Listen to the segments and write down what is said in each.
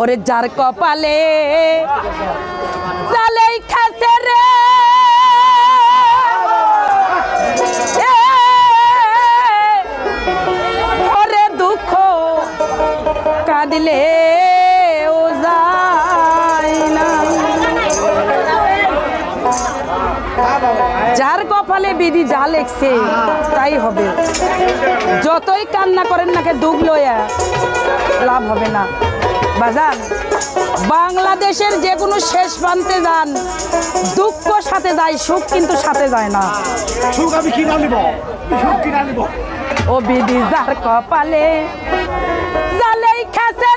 ওরে যার কপালে জালেই খাসে রে। দুঃখ কাঁদিলে ও যায় না। যার কপালে বিধি যা লেখছে, তাই হবে। যতই কান্না করেন নাকি দুঃখ লয়া লাভ হবে না। বাজান বাংলাদেশের যে কোনো শেষ প্রান্তে যান। দুঃখ সাথে যায় সুখ কিন্তু সাথে যায় না। সুখ আমি কিনা নিব? সুখ কিনা নিব? ও বিদি যার কপালে জালেই খাসে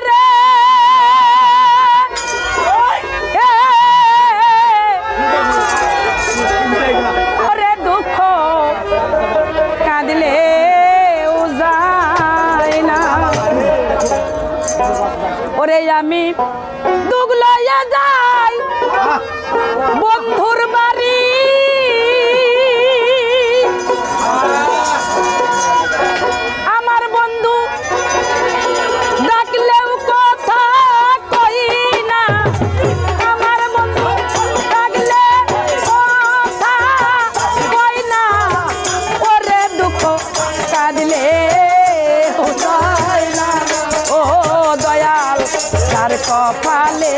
আমি দুগলাইয়া লইয়া যাই বন্ধুর তার কপালে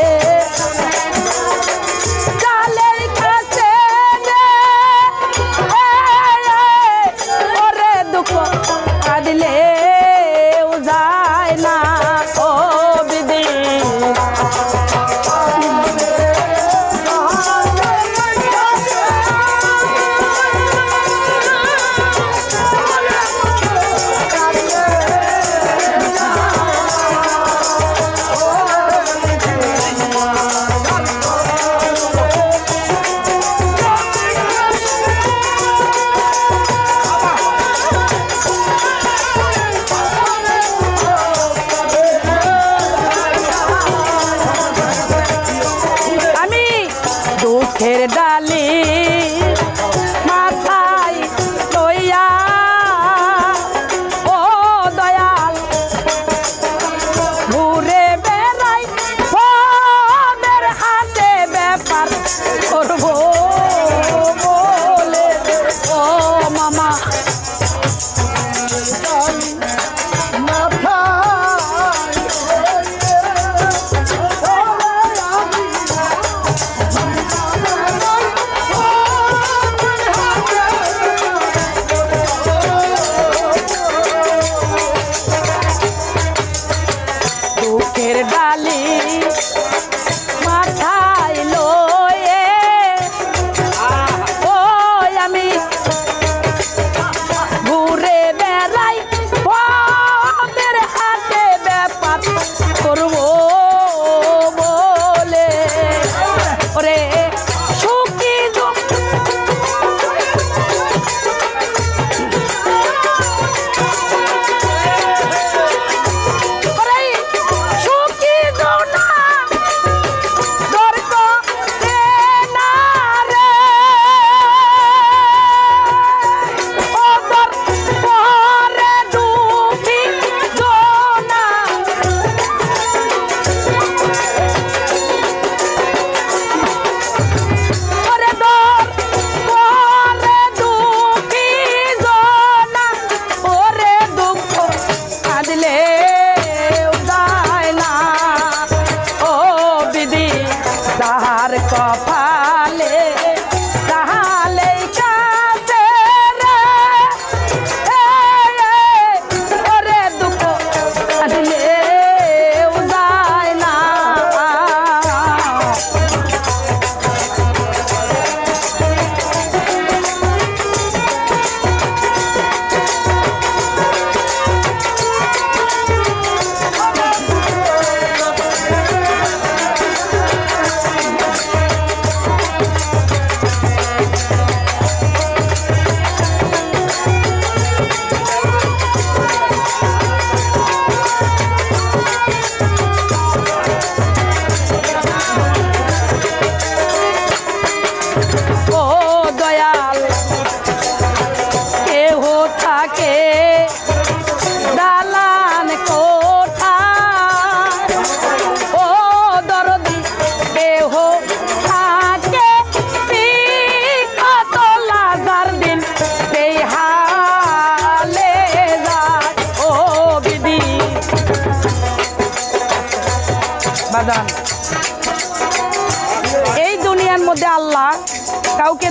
দুঃখের ডালি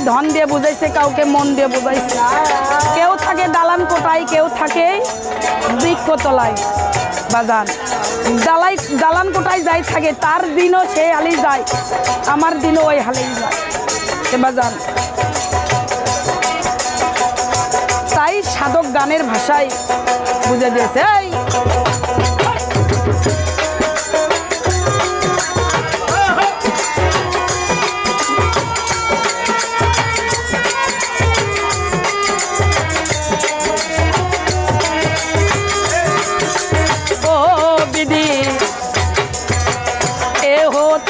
ধন দিয়ে বুঝাইছে, কাউকে মন দিয়ে বুঝাইছে। কেউ থাকে দালান কোটায় কেউ থাকে বৃক্ষ বৃক্ষতলায় বাজান দালাই দালান কোটায় যাই থাকে, তার দিনও সে হালেই যায়, আমার দিনও ওই হালেই যায়, সে বাজান তাই সাধক গানের ভাষায় বুঝে দিয়েছে, এই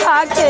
থাকে।